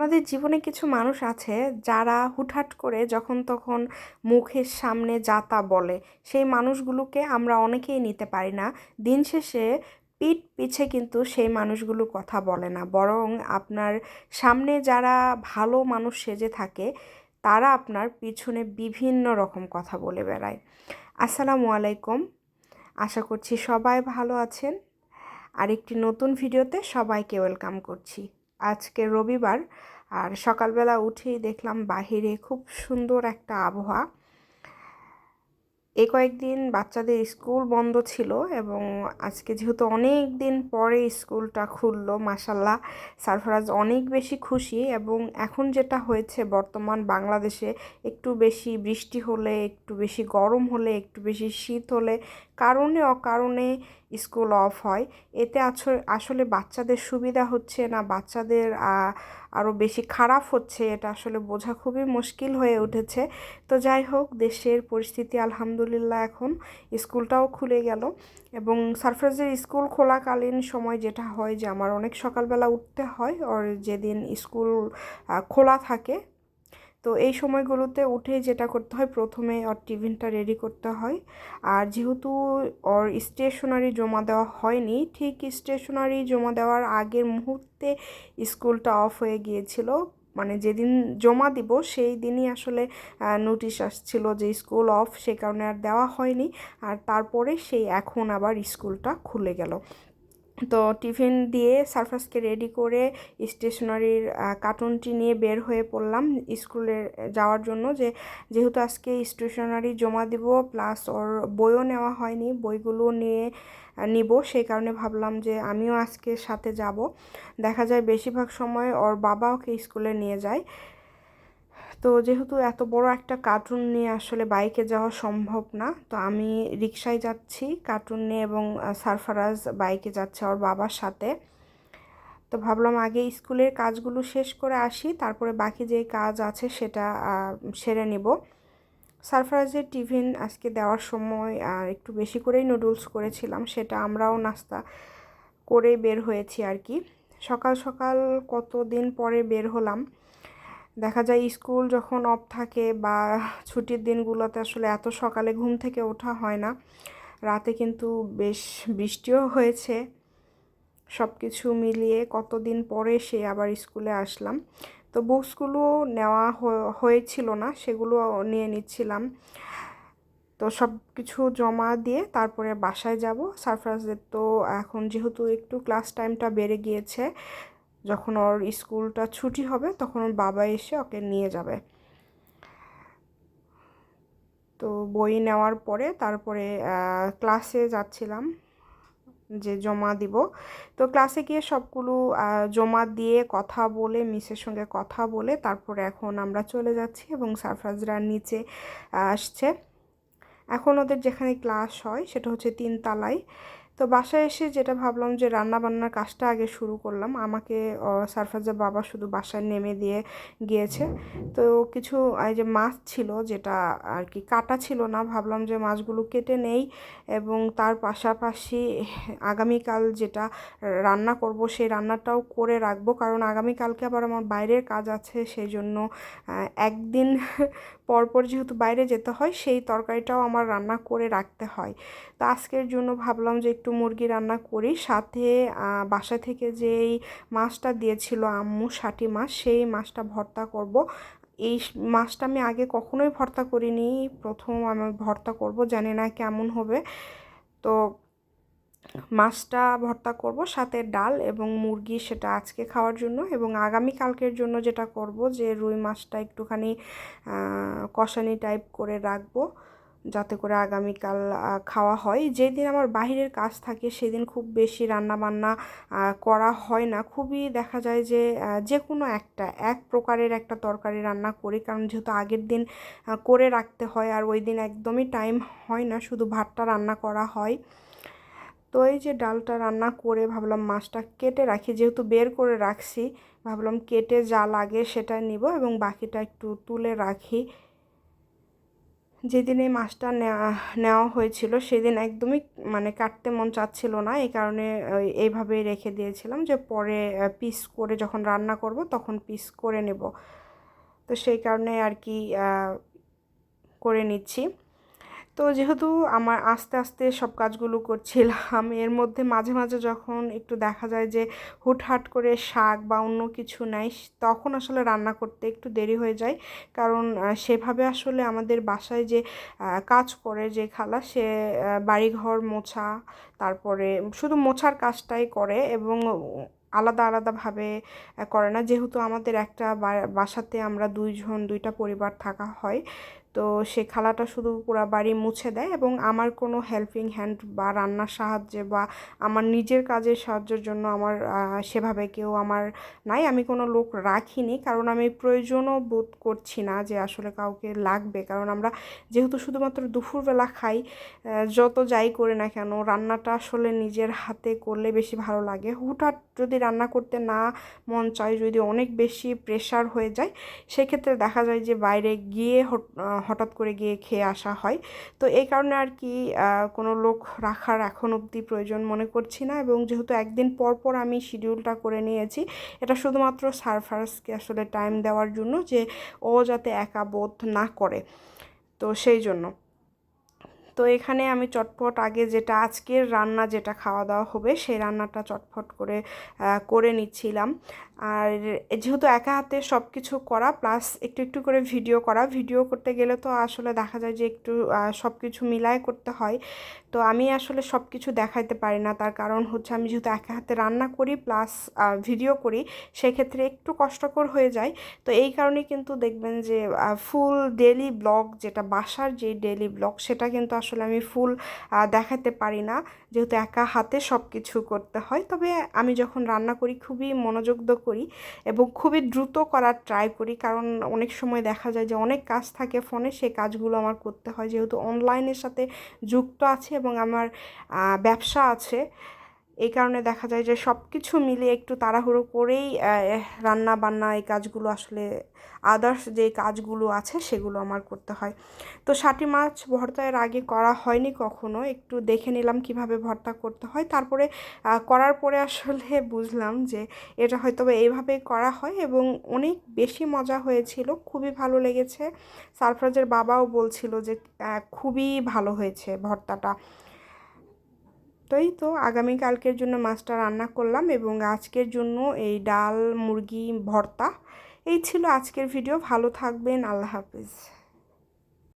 আমাদের জীবনে কিছু মানুষ আছে যারা হুটহাট করে যখন তখন মুখের সামনে যা তা বলে, সেই মানুষগুলোকে আমরা অনেকেই নিতে পারি না। দিন শেষে পিঠ পিছে কিন্তু সেই মানুষগুলো কথা বলে না। বরং আপনার সামনে যারা ভালো মানুষ সেজে থাকে, তারা আপনার পিছনে বিভিন্ন রকম কথা বলে বেড়ায়। আসসালামু আলাইকুম। আশা করছি সবাই ভালো আছেন। আরেকটি নতুন ভিডিওতে সবাইকে ওয়েলকাম করছি। আজকে রবিবার, আর সকালবেলা উঠেই দেখলাম বাহিরে খুব সুন্দর একটা আবহাওয়া। এই কয়েকদিন বাচ্চাদের স্কুল বন্ধ ছিল এবং আজকে যেহেতু অনেক দিন পরে স্কুলটা খুললো মাসাল্লাহ সারফরাজ অনেক বেশি খুশি এবং এখন যেটা হয়েছে বর্তমান বাংলাদেশে, একটু বেশি বৃষ্টি হলে, একটু বেশি গরম হলে, একটু বেশি শীত হলে কারণে অকারণে স্কুল অফ হয়। এতে আসলে বাচ্চাদের সুবিধা হচ্ছে না, বাচ্চাদের আরও বেশি খারাপ হচ্ছে, এটা আসলে বোঝা খুবই মুশকিল হয়ে উঠেছে। তো যাই হোক, দেশের পরিস্থিতি আলহামদুলিল্লাহ এখন স্কুলটাও খুলে গেল এবং সারফ্রাজের স্কুল খোলাকালীন সময় যেটা হয় যে আমার অনেক সকালবেলা উঠতে হয় ওর যেদিন স্কুল খোলা থাকে তো এই সময়গুলোতে উঠে যেটা করতে হয়, প্রথমে ওর টিফিনটা রেডি করতে হয়। আর যেহেতু ওর স্টেশনারি জমা দেওয়া হয়নি, ঠিক স্টেশনারি জমা দেওয়ার আগের মুহূর্তে স্কুলটা অফ হয়ে গিয়েছিল। মানে যেদিন জমা দিব, সেই দিনই আসলে নোটিশ আসছিল যে স্কুল অফ সে কারণে আর দেওয়া হয়নি। আর তারপরে সেই এখন আবার স্কুলটা খুলে গেল। তো টিফিন দিয়ে সারফাসকে রেডি করে স্টেশনারির কার্টুনটি নিয়ে বের হয়ে পড়লাম স্কুলে যাওয়ার জন্য যে, যেহেতু আজকে স্টেশনারি জমা দিব প্লাস ওর বইও নেওয়া হয়নি, বইগুলো নিয়ে নিব। সেই কারণে ভাবলাম যে, আমিও আজকে সাথে যাব। দেখা যায় বেশিরভাগ সময় ওর বাবা ওকে স্কুলে নিয়ে যায়। তো যেহেতু এত বড় একটা কার্টুন নিয়ে আসলে বাইকে যাওয়া সম্ভব না, তো আমি রিক্সায় যাচ্ছি কার্টুন নিয়ে এবং সারফারাজ বাইকে যাচ্ছে ওর বাবার সাথে। তো ভাবলাম আগে স্কুলের কাজগুলো শেষ করে আসি, তারপরে বাকি যে কাজ আছে সেটা সেরে নিব। সারফারাজের টিফিন আজকে দেওয়ার সময়, আর একটু বেশি করেই নুডলস করেছিলাম, সেটা আমরাও নাস্তা করে বের হয়েছি আর কি। সকাল সকাল কত দিন পরে বের হলাম? দেখা যায় স্কুল যখন অফ থাকে বা ছুটির দিনগুলোতে আসলে এত সকালে ঘুম থেকে ওঠা হয় না। রাতে কিন্তু বেশ বৃষ্টিও হয়েছে। সব কিছু মিলিয়ে কতদিন পরে সে আবার স্কুলে আসলাম। তো বুকসগুলো নেওয়া হয়েছিল না, সেগুলো নিয়ে নিচ্ছিলাম। তো সব কিছু জমা দিয়ে তারপরে বাসায় যাব। সারফরাজদের তো এখন যেহেতু একটু ক্লাস টাইমটা বেড়ে গিয়েছে যখন ওর স্কুলটা ছুটি হবে, তখন ওর বাবা এসে ওকে নিয়ে যাবে। তো বই নেওয়ার পরে তারপরে ক্লাসে যাচ্ছিলাম যে জমা দিব। তো ক্লাসে গিয়ে সবগুলো জমা দিয়ে কথা বলে, মিসের সঙ্গে কথা বলে, তারপরে এখন আমরা চলে যাচ্ছি এবং সারফরাজরা নিচে আসছে। এখন ওদের যেখানে ক্লাস হয়, সেটা হচ্ছে তিনতলায়। তো বাসায় এসে যেটা ভাবলাম যে রান্না বান্নার কাজটা আগে শুরু করলাম। আমাকে সারফাজের বাবা শুধু বাসায় নেমে দিয়ে গিয়েছে। তো কিছু, এই যে মাছ ছিল যেটা আর কি কাটা ছিল না, ভাবলাম যে মাছগুলো কেটে নেই এবং তার পাশাপাশি আগামীকাল যেটা রান্না করব সেই রান্নাটাও করে রাখব। কারণ আগামীকালকে আবার আমার বাইরের কাজ আছে, সেই জন্য একদিন পরপর যেহেতু বাইরে যেতে হয়, সেই তরকারিটাও আমার রান্না করে রাখতে হয়। তো আজকের জন্য ভাবলাম যে একটু মুরগি রান্না করি। সাথে বাসা থেকে যেই মাছটা দিয়েছিল আম্মু ষাটি মাছ, সেই মাছটা ভর্তা করব। এই মাছটা আমি আগে কখনোই ভর্তা করিনি। প্রথম আমি ভর্তা করব, জানি না কেমন হবে। তো মাছটা ভর্তা করব, সাথে ডাল এবং মুরগি সেটা আজকে খাওয়ার জন্য এবং আগামী কালকের জন্য যেটা করব যে রুই মাছটা একটুখানি কষানি টাইপ করে রাখব। যাতে করে আগামীকাল খাওয়া হয়। যেদিন আমার বাহিরের কাজ থাকে, সেদিন খুব বেশি রান্না বান্না করা হয় না। খুবই দেখা যায় যে যে কোনো একটা, এক প্রকারের একটা তরকারি রান্না করি। কারণ যেহেতু আগের দিন করে রাখতে হয়, আর ওই দিন একদমই টাইম হয় না, শুধু ভাতটা রান্না করা হয়। তো এই যে ডালটা রান্না করে ভাবলাম মাছটা কেটে রাখি। যেহেতু বের করে রাখছি, ভাবলাম কেটে যা লাগে সেটা নিব এবং বাকিটা একটু তুলে রাখি। যেদিন এই মাছটা নেওয়া নেওয়া হয়েছিল সেদিন একদমই মানে কাটতে মন চাচ্ছিল না। এই কারণে এইভাবেই রেখে দিয়েছিলাম যে পরে পিস করে যখন রান্না করব তখন পিস করে নেব। তো সেই কারণে আর কি করে নিচ্ছি। তো যেহেতু আমার আস্তে আস্তে সব কাজগুলো করছিলাম, এর মধ্যে মাঝে মাঝে যখন একটু দেখা যায় যে হুটহাট করে শাক বা অন্য কিছু নেয় তখন আসলে রান্না করতে একটু দেরি হয়ে যায়। কারণ সেভাবে আসলে আমাদের বাসায় যে কাজ করে যে খালা, সে বাড়িঘর মোছা, তারপরে শুধু মোছার কাজটাই করে এবং আলাদা আলাদাভাবে করে না। যেহেতু আমাদের একটা বাসাতে আমরা দুইজন, দুইটা পরিবার থাকা হয় তো সে খালাটা শুধু পুরো বাড়ি মুছে দেয় এবং আমার কোনো হেল্পিং হ্যান্ড বা রান্নার সাহায্যে বা আমার নিজের কাজের সাহায্যের জন্য আমার সেভাবে কেউ আমার নাই। আমি কোনো লোক রাখিনি কারণ আমি প্রয়োজনও বোধ করছি না যে আসলে কাউকে লাগবে। কারণ আমরা যেহেতু শুধুমাত্র দুপুরবেলা খাই যত যাই করে না কেন রান্নাটা আসলে নিজের হাতে করলে বেশি ভালো লাগে। হুটহাট যদি রান্না করতে না মন চায়, যদি অনেক বেশি প্রেশার হয়ে যায়, সেক্ষেত্রে দেখা যায় যে বাইরে গিয়ে হঠাৎ করে গিয়ে খেয়ে আসা হয়। তো এই কারণে আর কি কোনো লোক রাখার এখন অবধি প্রয়োজন মনে করছি না এবং যেহেতু একদিন পর পর আমি শিডিউলটা করে নিয়েছি, এটা শুধুমাত্র সার্ফার্সকে আসলে টাইম দেওয়ার জন্য যে ও যাতে একা বোধ না করে। তো সেই জন্য। তো এখানে আমি চটপট আগে যেটা আজকের রান্না যেটা খাওয়া দাওয়া হবে সেই রান্নাটা চটপট করে করে নিচ্ছিলাম। আর যেহেতু একা হাতে সব কিছু করা প্লাস একটু একটু করে ভিডিও করা ভিডিও করতে গেলে তো আসলে দেখা যায় যে একটু সব কিছু মিলায় করতে হয়। তো আমি আসলে সব কিছু দেখাইতে পারি না। তার কারণ হচ্ছে আমি যেহেতু একা হাতে রান্না করি প্লাস ভিডিও করি, সেক্ষেত্রে একটু কষ্টকর হয়ে যায়। তো এই কারণে কিন্তু দেখবেন যে ফুল ডেলি ব্লগ যেটা, বাসার যে ডেলি ব্লগ সেটা কিন্তু আসলে আমি ফুল দেখাতে পারি না। যেহেতু একা হাতে সব কিছু করতে হয়, তবে আমি যখন রান্না করি খুবই মনোযোগ করি এবং খুবই দ্রুত করার ট্রাই করি। কারণ অনেক সময় দেখা যায় যে অনেক কাজ থাকে ফোনে সেই কাজগুলো আমার করতে হয়। যেহেতু অনলাইনের সাথে যুক্ত আছে এবং আমার ব্যবসা আছে এই কারণে দেখা যায় যে সব কিছু মিলিয়ে একটু তাড়াহুড়ো করেই রান্না বান্না এই কাজগুলো আসলে আদার্স যে কাজগুলো আছে সেগুলো আমার করতে হয়। তো ষাটি মাছ ভর্তা এর আগে করা হয়নি কখনো, একটু দেখে নিলাম কীভাবে ভর্তা করতে হয়। তারপরে করার পরে আসলে বুঝলাম যে এটা হয়তো এইভাবে করা হয় এবং অনেক বেশি মজা হয়েছিল, খুবই ভালো লেগেছে। সারফরাজের বাবাও বলছিল যে খুবই ভালো হয়েছে ভর্তাটা। তো এই তো আগামীকালকের জন্য মাছটা রান্না করলাম এবং আজকের জন্য এই ডাল, মুরগি, ভর্তা, এই ছিল আজকের ভিডিও ভালো থাকবেন, আল্লাহ হাফিজ।